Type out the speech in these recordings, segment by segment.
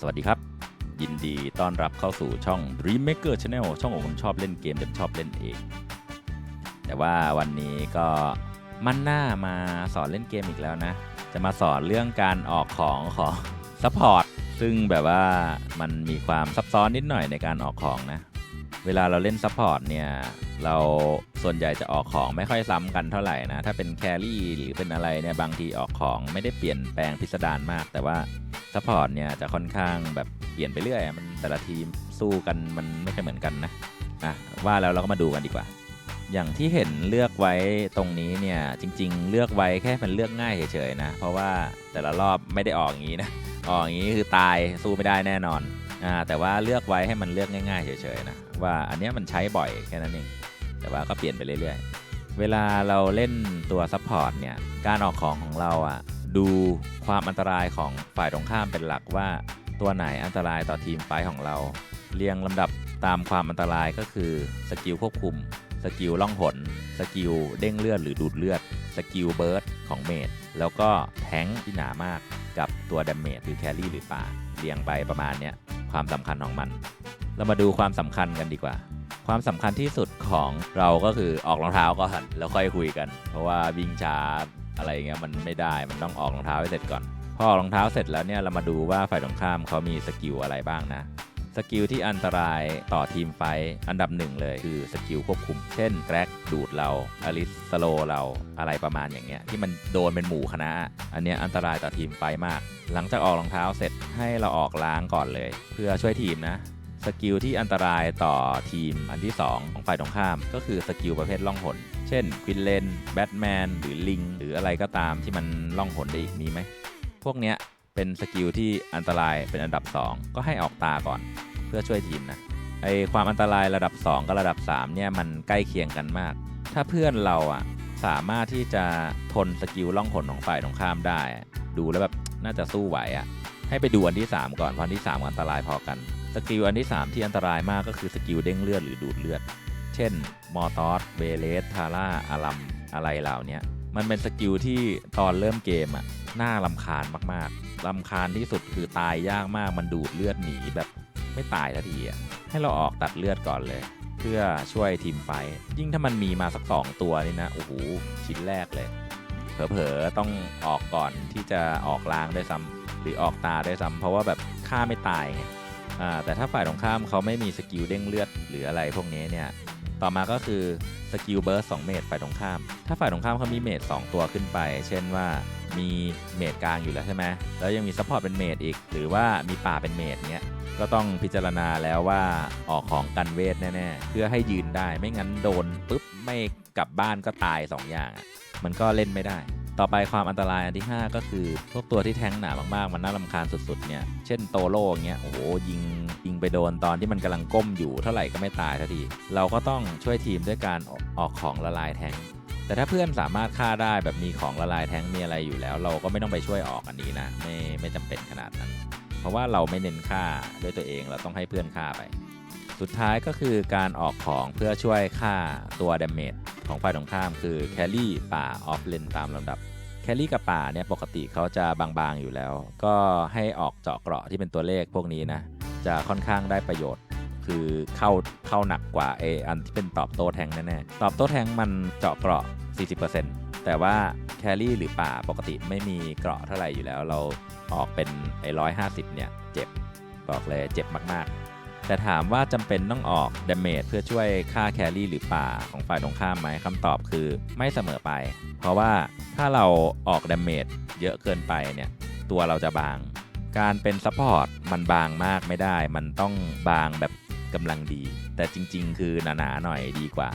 สวัสดีครับ ยินดีต้อนรับเข้าสู่ช่อง Dream Maker Channel ช่องของคนชอบเล่นเกมแต่ชอบเล่นเอง แต่ว่าวันนี้ก็มันหน้ามาสอนเล่นเกมอีกแล้วนะ จะมาสอนเรื่องการออกของของซัพพอร์ตซึ่งแบบว่ามันมีความซับซ้อนนิดหน่อยในการออกของนะ เวลาเราเล่นซัพพอร์ตเนี่ย เราส่วนใหญ่จะออกของไม่ค่อยซ้ำกันเท่าไหร่นะ ถ้าเป็นแครี่หรือเป็นอะไรเนี่ยบางทีออกของไม่ได้เปลี่ยนแปลงพิสดารมาก แต่ว่าซัพพอร์ตเนี่ยจะค่อนข้างแบบเปลี่ยนไปเรื่อย มันแต่ละทีมสู้กันมันไม่ค่อยเหมือนกันนะอะว่าแล้วเราก็มาดูกันดีกว่า อย่างที่เห็นเลือกไว้ตรงนี้เนี่ยจริง ๆ เลือกไว้แค่มันเลือกง่ายเฉยๆนะ เพราะว่าแต่ละรอบไม่ได้ออกอย่างนี้นะออกอย่างนี้คือตายสู้ไม่ได้แน่นอนอ่าแต่ว่าเลือกไว้ให้มันเลือกง่าย ๆ เฉยๆนะว่าอันนี้มันใช้บ่อยแค่นั้นเอง แต่ว่าก็เปลี่ยนไปเรื่อยๆ เวลาเราเล่นตัวซัพพอร์ตเนี่ย การออกของของเราอะดูความอันตรายของฝ่ายตรงข้ามเป็นหลักว่าตัวไหนอันตรายต่อทีมไฟของเรา เรียงลำดับตามความอันตรายก็คือสกิลควบคุม สกิลล่องหน สกิลเด้งเลือดหรือดูดเลือด สกิลเบิร์ดของเมดแล้วก็แทงที่หนามากกับตัวดาเมจหรือแครี่หรือป่าเรียงไปประมาณเนี้ยความสำคัญของมัน เรามาดูความสำคัญกันดีกว่า ความสำคัญที่สุดของเราก็คือออกรองเท้าก่อนแล้วค่อยคุยกัน เพราะว่าวิ่งช้าอะไรเงี้ยมันไม่ได้มันต้องออกรองเท้าให้เสร็จก่อน พอออกรองเท้าเสร็จแล้วเนี่ยเรามาดูว่าฝ่ายตรงข้ามเขามีสกิลอะไรบ้างนะสกิลที่อันตรายต่อทีมไฟอันดับหนึ่งเลยคือสกิลควบคุม เช่นแกร็กดูดเราอลิสสโลเราอะไรประมาณอย่างเงี้ยที่มันโดนเป็นหมู่คณะ อันเนี้ยอันตรายต่อทีมไฟมาก หลังจากออกรองเท้าเสร็จให้เราออกล้างก่อนเลย เพื่อช่วยทีมนะ สกิลที่อันตรายต่อทีมอันที่ 2 ของฝ่ายตรงข้าม ก็คือสกิลประเภทล่องหน เช่นควินเลนแบทแมนหรือลิง หรืออะไรก็ตามที่มันล่องหนได้อีกมีไหม พวกเนี้ยเป็นสกิลที่อันตรายเป็นอันดับ 2 ก็ให้ออกตาก่อนเพื่อช่วยทีมนะไอความอันตรายระดับ 2 กับระดับ 3 เนี่ยมันใกล้เคียงกันมาก ถ้าเพื่อนเราอะสามารถที่จะทนสกิลล่องหนของฝ่ายตรงข้ามได้ ดูแล้วแบบน่าจะสู้ไหวอะให้ไปดูอันที่ 3 ก่อนเพราะอันที่ 3 อันตรายพอกัน สกิลอันที่ 3 ที่อันตรายมากก็คือสกิลเด้งเลือดหรือดูดเลือด เช่น มอร์ตอสเบเลส ทาร่าอารัม อะไรเหล่านี้มันเป็นสกิลที่ตอนเริ่มเกมอะน่าลำคาญมากๆลำคาญที่สุดคือตายยากมาก มันดูดเลือดหนีแบบไม่ตายทันทีอะให้เราออกตัดเลือดก่อนเลย เพื่อช่วยทีมไฟ ยิ่งถ้ามันมีมาสักสองตัวนี่นะ โอ้โห ชิ้นแรกเลย เผลอๆ ต้องออกก่อนที่จะออกล้างด้วยซ้ำหรือออกตาด้วยซ้ำเพราะว่าแบบฆ่าไม่ตายไง อ่าแต่ถ้าฝ่ายตรงข้ามเขาไม่มีสกิลเด้งเลือดหรืออะไรพวกนี้เนี่ยต่อมาก็คือสกิลเบิร์ส2เมตรฝ่ายตรงข้าม ถ้าฝ่ายตรงข้ามเขามีเมตร2ตัวขึ้นไป เช่นว่ามีเมตรกลางอยู่แล้วใช่ไหมแล้วยังมีซัพพอร์ตเป็นเมตรอีก หรือว่ามีป่าเป็นเมตรเนี้ยก็ต้องพิจารณาแล้วว่าออกของกันเวทแน่ๆ เพื่อให้ยืนได้ไม่งั้นโดนปุ๊บไม่กลับบ้านก็ตาย 2 อย่าง มันก็เล่นไม่ได้ ต่อไปความอันตรายอันที่ 5 ก็คือ พวกตัวที่แทงหนามากๆ มันน่ารำคาญสุดๆเนี่ยเช่นโตโร่เงี้ยโอ้โหยิงยิงไปโดนตอนที่มันกำลังก้มอยู่เท่าไหร่ก็ไม่ตายทันที เราก็ต้องช่วยทีมด้วยการออกของละลายแทงแต่ถ้าเพื่อนสามารถฆ่าได้แบบมีของละลายแทงมีอะไรอยู่แล้ว เราก็ไม่ต้องไปช่วยออกอันนี้นะ ไม่ไม่จำเป็นขนาดนั้น เพราะว่าเราไม่เน้นฆ่าด้วยตัวเองเราต้องให้เพื่อนฆ่าไป สุดท้ายก็คือการออกของเพื่อช่วยฆ่าตัวดาเมจ ของฝ่ายตรงข้ามคือแคลรี่ป่าออฟเลนตามลำดับแคลรี่กับป่าเนี่ยปกติเขาจะบางๆอยู่แล้ว ก็ให้ออกเจาะเกราะที่เป็นตัวเลขพวกนี้นะจะค่อนข้างได้ประโยชน์ คือเข้าเข้าหนักกว่าเออันที่เป็นตอบโต้แทงแน่ๆตอบโต้แทงมันเจาะเกราะ 40%แต่ว่าแครี่หรือป่าปกติไม่มีเกราะเท่าไหร่อยู่แล้ว เราออกเป็นไอ้ร้อยห้าสิบเนี่ยเจ็บบอกเลยเจ็บมากๆ แต่ถามว่าจำเป็นต้องออกดาเมจเพื่อช่วยฆ่าแครี่หรือป่าของฝ่ายตรงข้ามไหมคำตอบคือไม่เสมอไป เพราะว่าถ้าเราออกดาเมจเยอะเกินไปเนี่ยตัวเราจะบาง การเป็นซัพพอร์ตมันบางมากไม่ได้ มันต้องบางแบบกำลังดี แต่จริง ๆ คือหนาๆหน่อยดีกว่า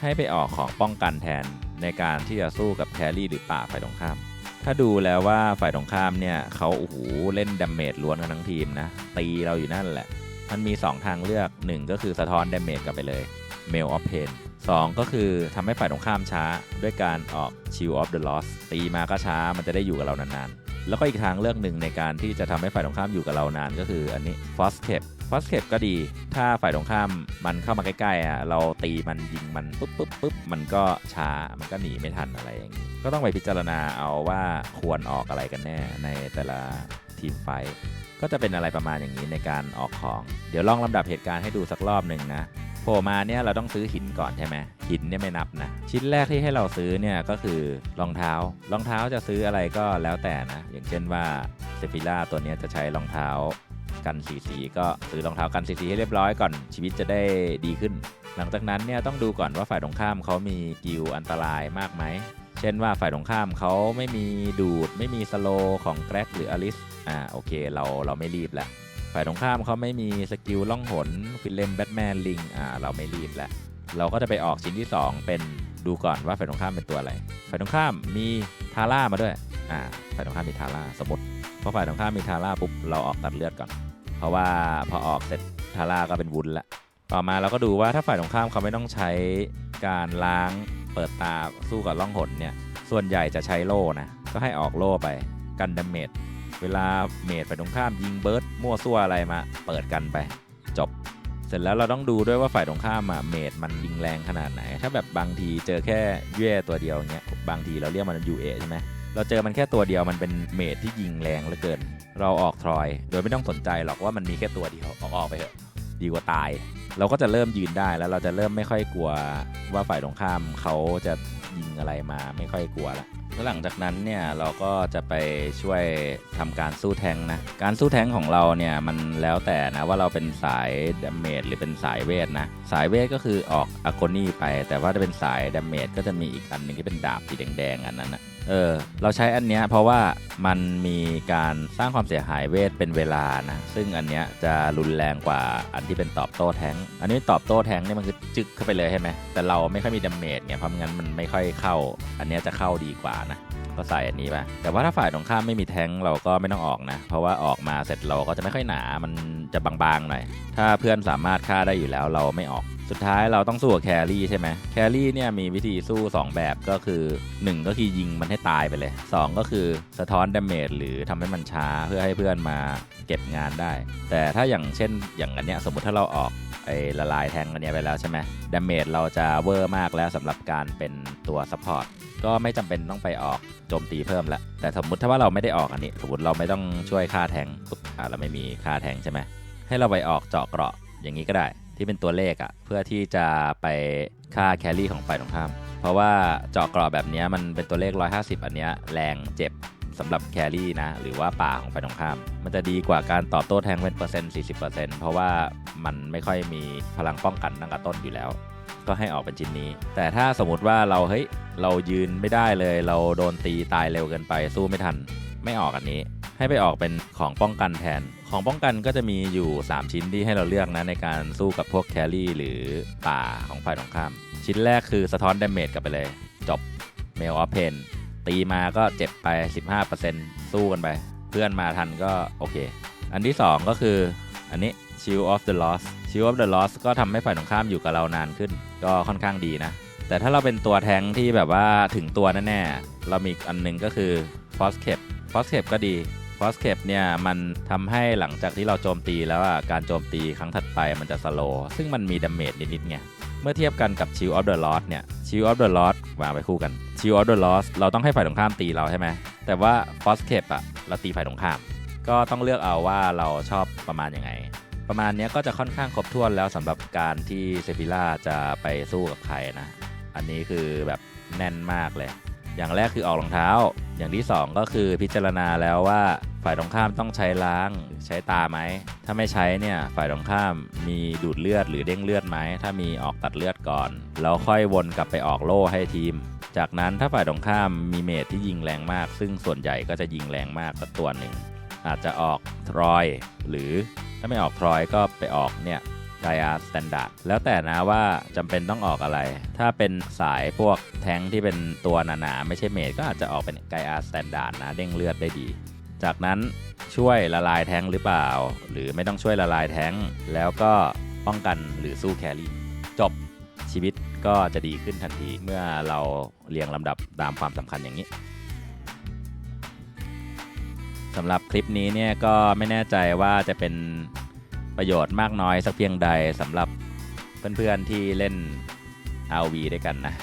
ให้ไปออกของป้องกันแทนในการที่จะสู้กับแครี่หรือป่าฝ่ายตรงข้าม ถ้าดูแล้วว่าฝ่ายตรงข้ามเนี่ยเขาโอ้โหเล่นดาเมจล้วนกันทั้งทีมนะตีเราอยู่นั่นแหละ มันมี 2 ทางเลือก 1 ก็คือสะท้อนเดเมจกลับไปเลย Mail of Pain 2 ก็คือทำให้ฝ่ายตรงข้ามช้า ด้วยการออก Shield of the Lost ตีมาก็ช้ามันจะได้อยู่กับเรานานๆ แล้วก็อีกทางเลือกหนึ่งในการที่จะทำให้ฝ่ายตรงข้ามอยู่กับเรานานก็คืออันนี้ f o s c a p f o s c a p ก็ดี ถ้าฝ่ายตรงข้ามมันเข้ามาใกล้ๆอะ เราตีมันยิงมันปุ๊บปุ๊บปุ๊บมันก็ช้า มันก็หนีไม่ทันอะไรอย่างนี้ ก็ต้องไปพิจารณาเอาว่าควรออกอะไรกันแน่ในแต่ละ ทีมไฟท์ก็จะเป็นอะไรประมาณอย่างนี้ในการออกของ เดี๋ยวลองลำดับเหตุการณ์ให้ดูสักรอบหนึ่งนะโผล่มาเนี่ยเราต้องซื้อหินก่อนใช่ไหมหินเนี่ยไม่นับนะ ชิ้นแรกที่ให้เราซื้อเนี่ยก็คือรองเท้า รองเท้าจะซื้ออะไรก็แล้วแต่นะ อย่างเช่นว่าเซฟิล่าตัวนี้จะใช้รองเท้ากันสีสีก็ซื้อรองเท้ากันสีสีให้เรียบร้อยก่อนชีวิตจะได้ดีขึ้น หลังจากนั้นเนี่ยต้องดูก่อนว่าฝ่ายตรงข้ามเขามีกิลอันตรายมากไหม เช่นว่าฝ่ายตรงข้ามเขาไม่มีดูด ไม่มีสโลของแกร็กหรืออลิสอ่าโอเคเราเราไม่รีบละฝ่ายตรงข้ามเขาไม่มีสกิลล่องหนฟิลเลมแบทแมนลิงอ่าเราไม่รีบละเราก็จะไปออกชิ้นที่ 2 เป็นดูก่อนว่าฝ่ายตรงข้ามเป็นตัวอะไร ฝ่ายตรงข้ามมีทาร่ามาด้วยอ่าฝ่ายตรงข้ามมีทาร่าสมมติเพราะฝ่ายตรงข้ามมีทาร่าปุ๊บเราออกตัดเลือดก่อน เพราะว่าพอออกเสร็จทาร่าก็เป็นวุ้นละต่อมาเราก็ดูว่าถ้าฝ่ายตรงข้ามเขาไม่ต้องใช้การล้าง เปิดตาสู้กับล่องหนเนี่ย ส่วนใหญ่จะใช้โล่นะ ก็ให้ออกโล่ไปกันดาเมจเวลาเมจฝ่ายตรงข้ามยิงเบิร์ดมั่วซั่วอะไรมา เปิดกันไป จบ เสร็จแล้วเราต้องดูด้วยว่าฝ่ายตรงข้ามอะเมจมันยิงแรงขนาดไหน ถ้าแบบบางทีเจอแค่เย่ตัวเดียวเงี้ยบางทีเราเรียกมันยูเอใช่ไหมเราเจอมันแค่ตัวเดียวมันเป็นเมจที่ยิงแรงเหลือเกิน เราออกทรอย โดยไม่ต้องสนใจหรอกว่ามันมีแค่ตัวเดียวออกออกไปเถอะ ดีกว่าตาย เราก็จะเริ่มยืนได้แล้วเราจะเริ่มไม่ค่อยกลัวว่าฝ่ายตรงข้ามเขาจะยิงอะไรมาไม่ค่อยกลัวละแล้วหลังจากนั้นเนี่ยเราก็จะไปช่วยทำการสู้แทงนะ การสู้แทงของเราเนี่ยมันแล้วแต่นะว่าเราเป็นสายดาเมจหรือเป็นสายเวทนะ สายเวทก็คือออกอะโคนี่ไป แต่ว่าถ้าเป็นสายดาเมจก็จะมีอีกอันหนึ่งที่เป็นดาบสีแดงๆอันนั้นนะ เออเราใช้อันเนี้ยเพราะว่ามันมีการสร้างความเสียหายเวทเป็นเวลานะ ซึ่งอันเนี้ยจะรุนแรงกว่าอันที่เป็นตอบโต้แทงอันนี้ตอบโต้แทงเนี่ยมันคือจึกเข้าไปเลยใช่ไหมแต่เราไม่ค่อยมีดาเมจเนี่ยเพราะงั้นมันไม่ค่อยเข้า อันเนี้ยจะเข้าดีกว่านะก็ใส่อันนี้ไปแต่ว่าถ้าฝ่ายตรงข้ามไม่มีแทงเราก็ไม่ต้องออกนะ เพราะว่าออกมาเสร็จเราก็จะไม่ค่อยหนา มันจะบางๆหน่อย ถ้าเพื่อนสามารถฆ่าได้อยู่แล้วเราไม่ออก สุดท้ายเราต้องสู้กับแครี่ใช่ไหมแครี่เนี่ยมีวิธีสู้ 2 แบบก็คือ 1 ก็คือยิงมันให้ตายไปเลย 2 ก็คือสะท้อนดาเมจหรือทำให้มันช้าเพื่อให้เพื่อนมาเก็บงานได้ แต่ถ้าอย่างเช่นอย่างอันเนี้ยสมมติถ้าเราออกไอ้ละลายแทงอันเนี้ยไปแล้วใช่ไหมดาเมจเราจะเวอร์มากแล้วสำหรับการเป็นตัวซัพพอร์ตก็ไม่จำเป็นต้องไปออกโจมตีเพิ่มละแต่สมมติถ้าว่าเราไม่ได้ออกอันนี้ สมมติเราไม่ต้องช่วยค่าแทงอ่าเราไม่มีค่าแทงใช่ไหมให้เราไปออกเจาะเกราะอย่างนี้ก็ได้ ที่เป็นตัวเลขอะ่ะเพื่อที่จะไปฆ่าแครี่ของฝ่ายตรงข้าม เพราะว่าเจาะกราะแบบนี้มันเป็นตัวเลข 150 อันเนี้ยแรงเจ็บสำหรับแครี่นะ หรือว่าป่าของฝ่ายตรงข้าม มันจะดีกว่าการตอบโต้แทงเป็นเปอร์เซ็นต์40%เพราะว่ามันไม่ค่อยมีพลังป้องกันตั้งแต่ต้นอยู่แล้ว ก็ให้ออกเป็นชิ้นนี้ แต่ถ้าสมมติว่าเราเฮ้ยเรายืนไม่ได้เลย เราโดนตีตายเร็วเกินไปสู้ไม่ทัน ไม่ออกอันนี้ ให้ไปออกเป็นของป้องกันแทน ของป้องกันก็จะมีอยู่ 3 ชิ้นที่ให้เราเลือกนะในการสู้กับพวกแครี่หรือป่าของฝ่ายตรงข้าม ชิ้นแรกคือสะท้อนดาเมจกลับไปเลย จบเมลออฟเพนตีมาก็เจ็บไป 15%สู้กันไป เพื่อนมาทันก็โอเค อันที่ 2 ก็คืออันนี้ Shield of the Lost Shield of the Lost ก็ทำให้ฝ่ายตรงข้ามอยู่กับเรานานขึ้น ก็ค่อนข้างดีนะ แต่ถ้าเราเป็นตัวแทงที่แบบว่าถึงตัวแน่ๆเรามีอันหนึงก็คือ f o s c a p e f o s c a p e ก็ดี f o s c a p e เนี่ยมันทำให้หลังจากที่เราโจมตีแล้วอะการโจมตีครั้งถัดไปมันจะสโลซึ่งมันมีดาเมจนิดๆไงเมื่อเทียบกันกับ Shield of the Lost เนี่ย Shield of the Lost วางไปคู่กัน Shield of the Lost เราต้องให้ฝ่ายตรงข้ามตีเราใช่ไหมแต่ว่า f o s c a p e อะเราตีฝ่ายตรงข้าม ก็ต้องเลือกเอาว่าเราชอบประมาณยังไง ประมาณนี้ก็จะค่อนข้างครบถ้วนแล้วสำหรับการที่เซฟิล่าจะไปสู้กับใครนะ อันนี้คือแบบแน่นมากเลย อย่างแรกคือออกรองเท้า อย่างที่ 2 ก็คือพิจารณาแล้วว่า ฝ่ายตรงข้ามต้องใช้ล้างใช้ตาไหม ถ้าไม่ใช้เนี่ยฝ่ายตรงข้ามมีดูดเลือดหรือเด้งเลือดไหม ถ้ามีออกตัดเลือดก่อน แล้วค่อยวนกลับไปออกโล่ให้ทีม จากนั้นถ้าฝ่ายตรงข้ามมีเมทที่ยิงแรงมาก ซึ่งส่วนใหญ่ก็จะยิงแรงมากสักตัวหนึ่งอาจจะออกทรอย หรือถ้าไม่ออกทรอยก็ไปออกเนี่ยไกอาสแตนดาร์ดแล้วแต่นะว่าจำเป็นต้องออกอะไร ถ้าเป็นสายพวกแท้งที่เป็นตัวหนาๆไม่ใช่เมทก็อาจจะออกเป็นไกอาสแตนดาร์ดนะเด้งเลือดได้ดี จากนั้นช่วยละลายแท้งหรือเปล่า หรือไม่ต้องช่วยละลายแท้งแล้วก็ป้องกันหรือสู้แครี่ จบชีวิตก็จะดีขึ้นทันทีเมื่อเราเรียงลำดับตามความสำคัญอย่างนี้สำหรับคลิปนี้เนี่ยก็ไม่แน่ใจว่าจะเป็นประโยชน์มากน้อยสักเพียงใดสำหรับเพื่อนๆที่เล่น RV ด้วยกันนะ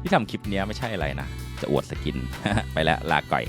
ที่ทำคลิปนี้ไม่ใช่อะไรนะ จะอวดสกิน ไปแล้วลาก่อย